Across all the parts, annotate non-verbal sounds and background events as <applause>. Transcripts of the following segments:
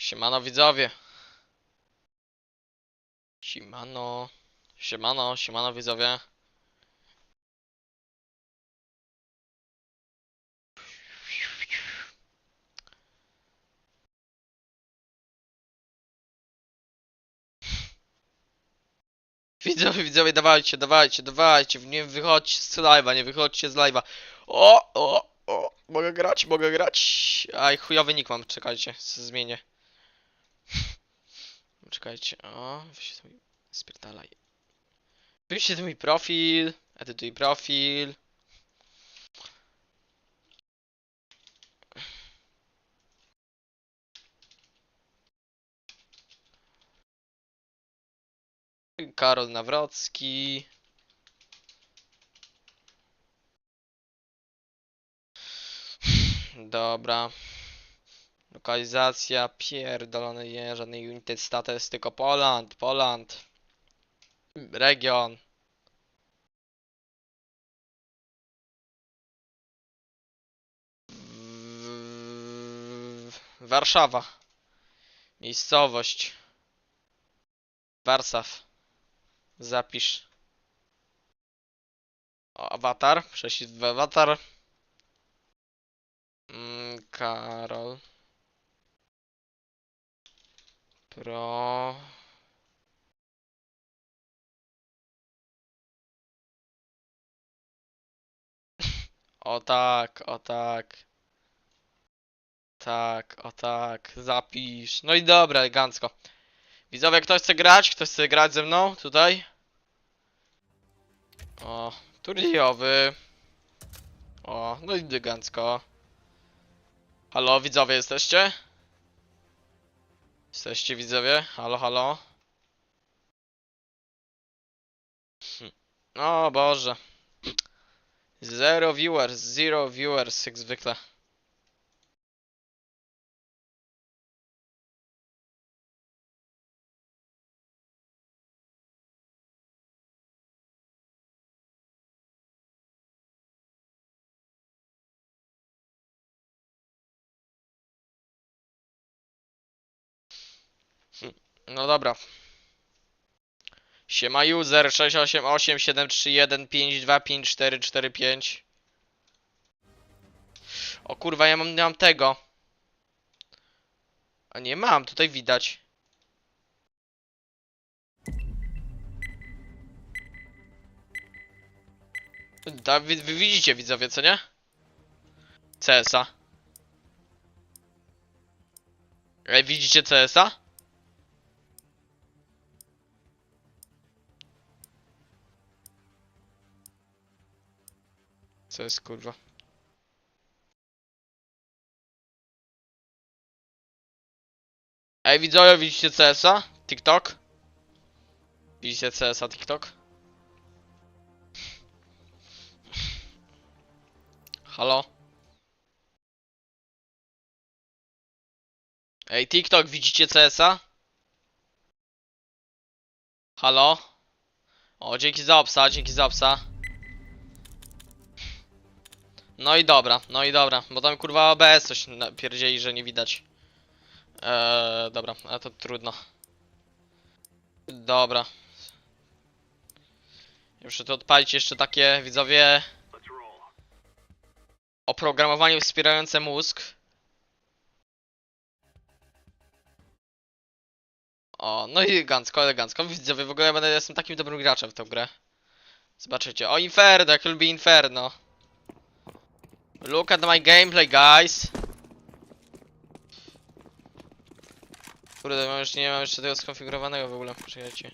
Siemano widzowie. Siemano. Siemano, siemano widzowie. Widzowie, widzowie, dawajcie, dawajcie, dawajcie, nie wychodźcie z live'a, nie wychodźcie z live'a. O, o, o, mogę grać, mogę grać. Aj, chujowy nick mam, czekajcie, zmienię. Czekajcie, o, wyświetl spierdalaj. Wyświetl mój profil, edytuj profil. Karol Nawrocki. Dobra. Lokalizacja, pierdolony nie, żadnej United States, tylko Poland, Poland. Region. Warszawa. Miejscowość. Warszaw. Zapisz. Awatar. Prześlij w awatar. Mm, Karol. Pro. O tak, o tak. Tak, o tak. Zapisz. No i dobra, elegancko. Widzowie, ktoś chce grać? Ktoś chce grać ze mną tutaj? O, turniejowy. O, no i elegancko. Halo, widzowie jesteście? Jesteście widzowie? Halo, halo? Hm. O Boże. Zero viewers, zero viewers, jak zwykle. No dobra. Siema user 68873152545. O kurwa, ja mam, nie mam tego. A nie mam, tutaj widać. Da, wy, wy widzicie widzowie, co nie? CS-a. Ej, widzicie CS-a? Co jest kurwa? Ej widzowie, widzicie CS-a? TikTok? Widzicie CS-a TikTok? Halo? Ej TikTok, widzicie CS-a? Halo? O, dzięki za obsa, dzięki za obsa. No i dobra, no i dobra, bo tam kurwa OBS coś pierdzieli, że nie widać. Eee, dobra, a to trudno. Dobra. Muszę tu odpalić jeszcze takie, widzowie... Oprogramowanie wspierające mózg. O, no i elegancko, elegancko. Widzowie, w ogóle ja będę, jestem takim dobrym graczem w tą grę. Zobaczycie. O, Inferno, jak lubi Inferno. Look at my gameplay, guys. Kurde, mam już, nie mam jeszcze tego skonfigurowanego w ogóle, poczekajcie.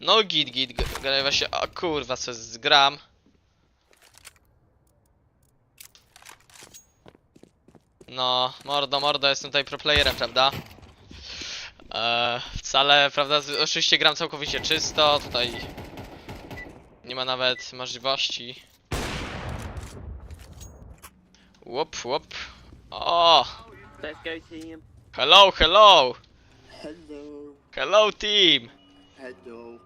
No git, git, gadaj właśnie, a kurwa, co jest, gram. No, mordo, mordo, jestem tutaj pro playerem, prawda? Eee, wcale, prawda, oczywiście gram całkowicie czysto, tutaj nie ma nawet możliwości Łop, whoop. O! Ah. Let's go team. Hello, hello! Hello. Hello team! Hello.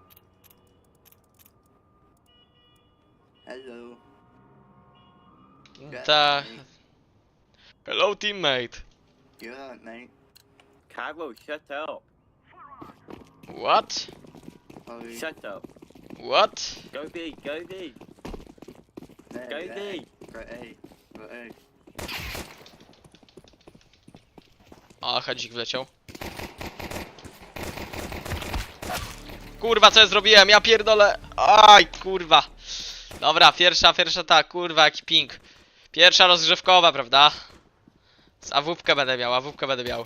Hello. Ta... Hello teammate! You're right, mate. Cargo, shut up. What? Oh, shut up. What? Go B, go B, go B. Go A. Go A. A, hedzik wleciał. Kurwa, co ja zrobiłem? Ja pierdolę. Aj, kurwa. Dobra, pierwsza, pierwsza ta, kurwa, jaki ping. Pierwsza rozgrzewkowa, prawda? Z awupkę będę miał, awupkę będę miał.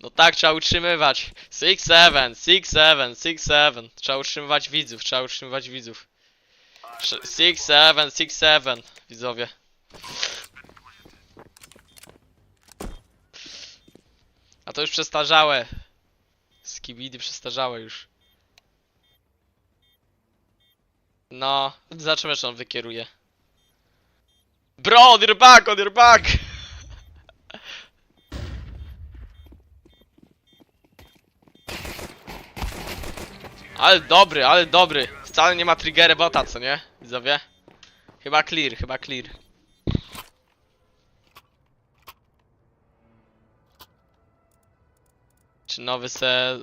No tak, trzeba utrzymywać. 6-7, 6-7, 6-7. Trzeba utrzymywać widzów, trzeba utrzymywać widzów. 6-7, 6-7, widzowie. A to już przestarzałe. Skibidi przestarzałe już. No, zobaczymy czy on wykieruje. Bro, on your back, on your back! Ale dobry, ale dobry. Wcale nie ma triggery bota, co nie? Widzowie? Chyba clear, chyba clear. Czy nowy se...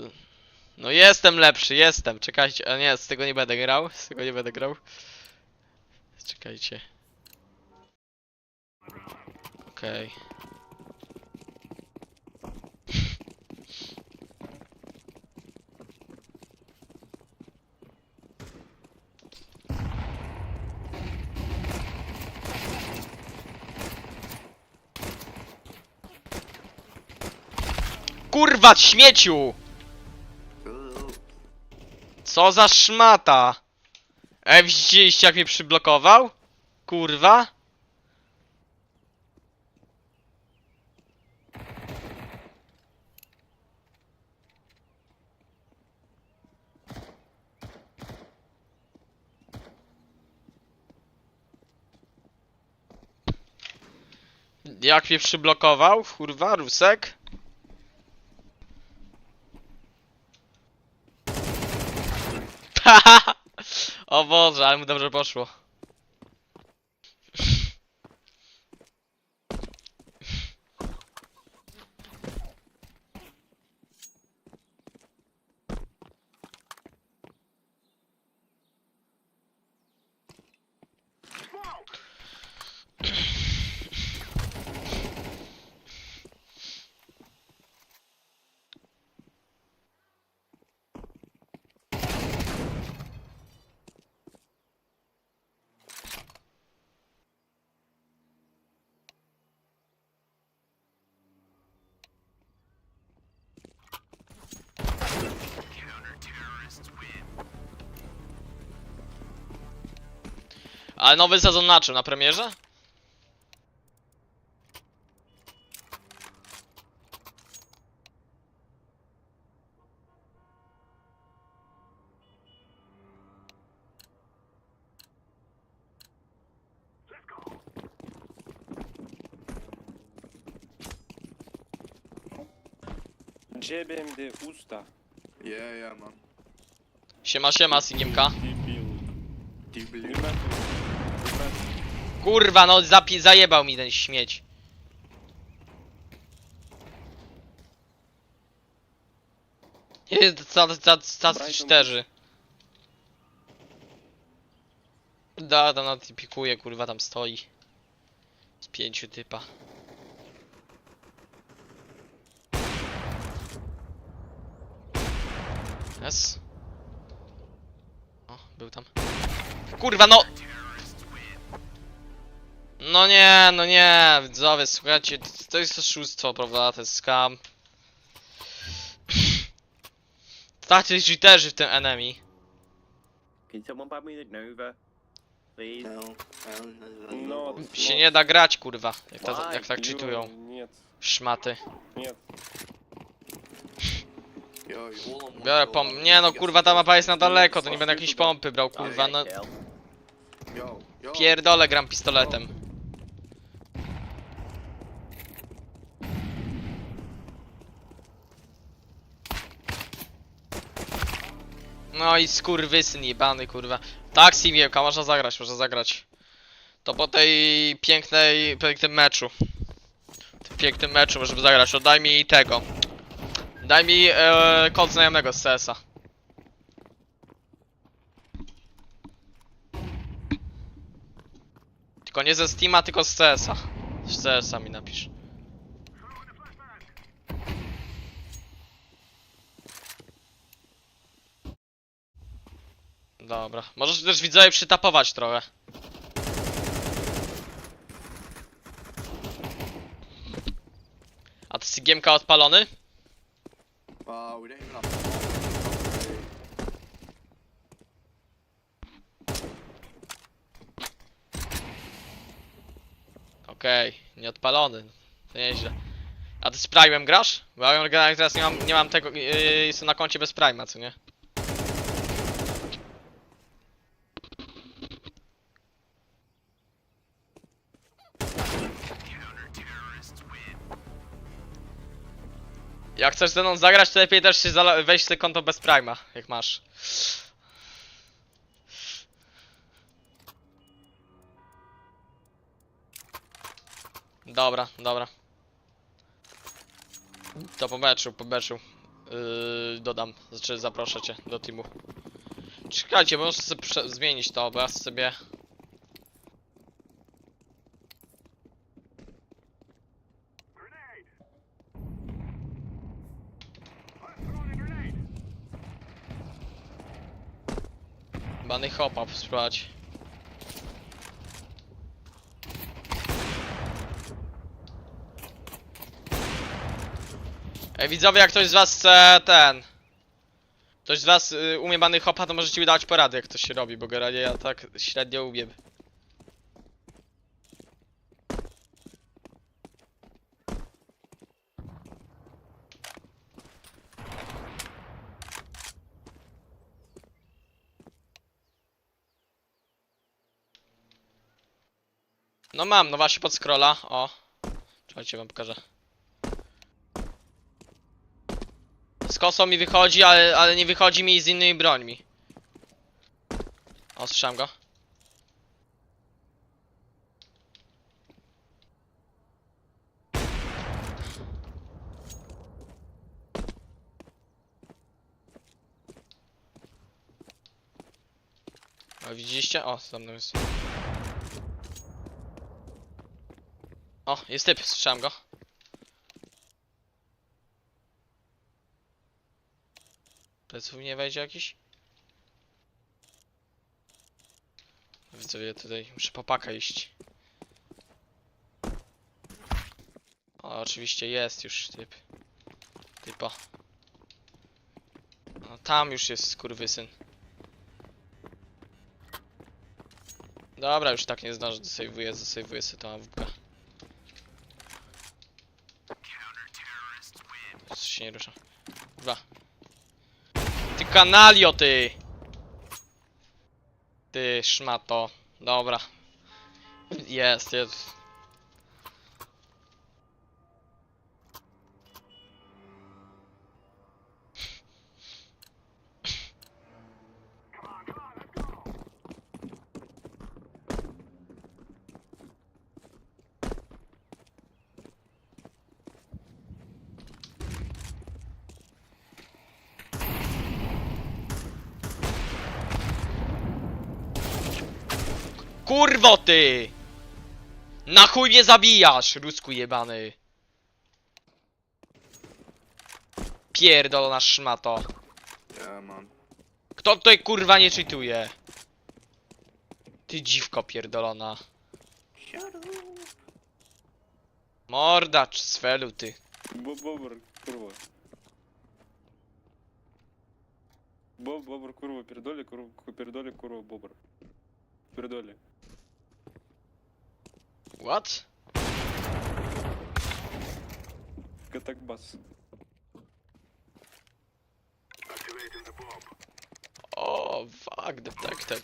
No jestem lepszy, jestem. Czekajcie, a nie, z tego nie będę grał. Z tego nie będę grał. Czekajcie. Okej. Kurwa, śmieciu! Co za szmata! Ej, widzieliście jak mnie przyblokował? Kurwa? Jak mnie przyblokował? Kurwa, Rusek? O Boże, ale mu dobrze poszło. Ale nowy sezon na czym? Na premierze? Dziebiem de usta. Yeah, yeah, man. Siema, siema, Sigimka. Debil. You Nie. Kurwa, no zapi- zajebał mi ten śmieć. Jest ca- ca- ca- Brighton cztery. Da, da, no i pikuje, kurwa, tam stoi. Z pięciu typa. Jest. O, był tam. Kurwa, no! No nie, no nie, widzowie, słuchajcie, to, to jest oszustwo, prawda, to jest scam. <clears throat> Tacy cheaterzy w tym enemy. Can someone buy me the Nova? Please? No. Don't know. No. Się nie da grać, kurwa, jak, ta, jak tak cheatują. Szmaty. Biorę floor, pom... man. Nie no, kurwa, ta mapa jest na daleko, to nie będę jakiejś pompy brał, kurwa, no. Pierdolę gram pistoletem. No i skurwysyn jebany, kurwa. Tak, Simiełka, można zagrać, można zagrać. To po tej pięknej, pięknym meczu. Tym pięknym meczu możemy zagrać. Oddaj mi tego. Daj mi e, kod znajomego z CS-a. Tylko nie ze Steama, tylko z CS-a. Z CS-a mi napisz. Dobra. Możesz też widzowie przytapować trochę. A ty jest Giemka odpalony? Wow, we even have. Okej, nie odpalony. To nieźle. A ty z Prime'em grasz? Bo ja teraz nie mam, nie mam tego, yy, jestem na koncie bez Prime'a, co nie? Jak chcesz ze mną zagrać, to lepiej też się wejść sobie konto bez Prime'a, jak masz. Dobra, dobra. To po meczu, po meczu. Yy, dodam, znaczy zaproszę cię do teamu. Czekajcie, bo muszę sobie zmienić to, bo ja sobie... Bany hop-up spróbować. Ej, widzowie, jak ktoś z was chce ten... Ktoś z was y, umie bany hopa, to możecie mi dać porady, jak to się robi, bo generalnie ja tak średnio umiem. No mam, no właśnie pod scrolla, o. Czekajcie, wam pokażę. Z kosą mi wychodzi, ale, ale nie wychodzi mi z innymi brońmi. O, słyszałem go. O, widzieliście? O, za mną jest. O, jest typ, słyszałem go. Pleców nie wejdzie jakiś? Widzowie, tutaj muszę po pakę iść. O, oczywiście jest już typ. Typo. O, tam już jest skurwysyn. Dobra, już tak nie zdążę, dosejwuję, zasejwuję sobie tą AWP. Coś się nie rusza. Dwa. Ty kanalio, ty! Ty szmato. Dobra. Jest, jest. Kurwo ty! Na chuj mnie zabijasz, rusku jebany! Pierdolona szmato. Yeah, man. Kto tutaj kurwa nie czytuje? Ty dziwko pierdolona. Shut up. Mordacz z felu ty. Боб бобр, курва. Боб бобр, курва, пердоли, курва, пердоли, курва, бобр. Пердоли. What? Get that bus. Oh, fuck, detected.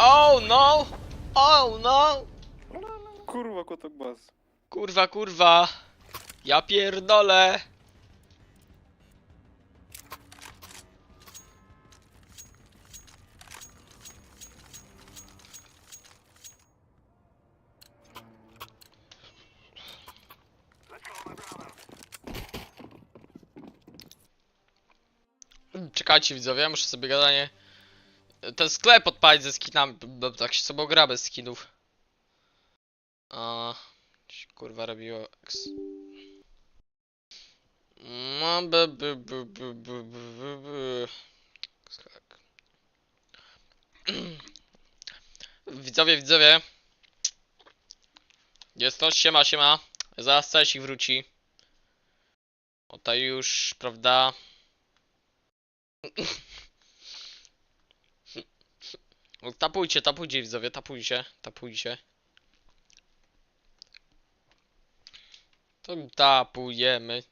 Oh no! Oh no! Kurwa, kotek bas. Kurwa, kurwa! Ja pierdolę! Czekajcie widzowie, muszę sobie gadanie... Ten sklep odpalić ze skinami, bo tak się sobą gra bez skinów. A, kurwa robiło... No, Widzowie, widzowie. Jest to, siema, siema. Zaraz coś ich wróci. O, to już, prawda? <clears throat> No, tapujcie, tapujcie widzowie, tapujcie, tapujcie. To tapujemy.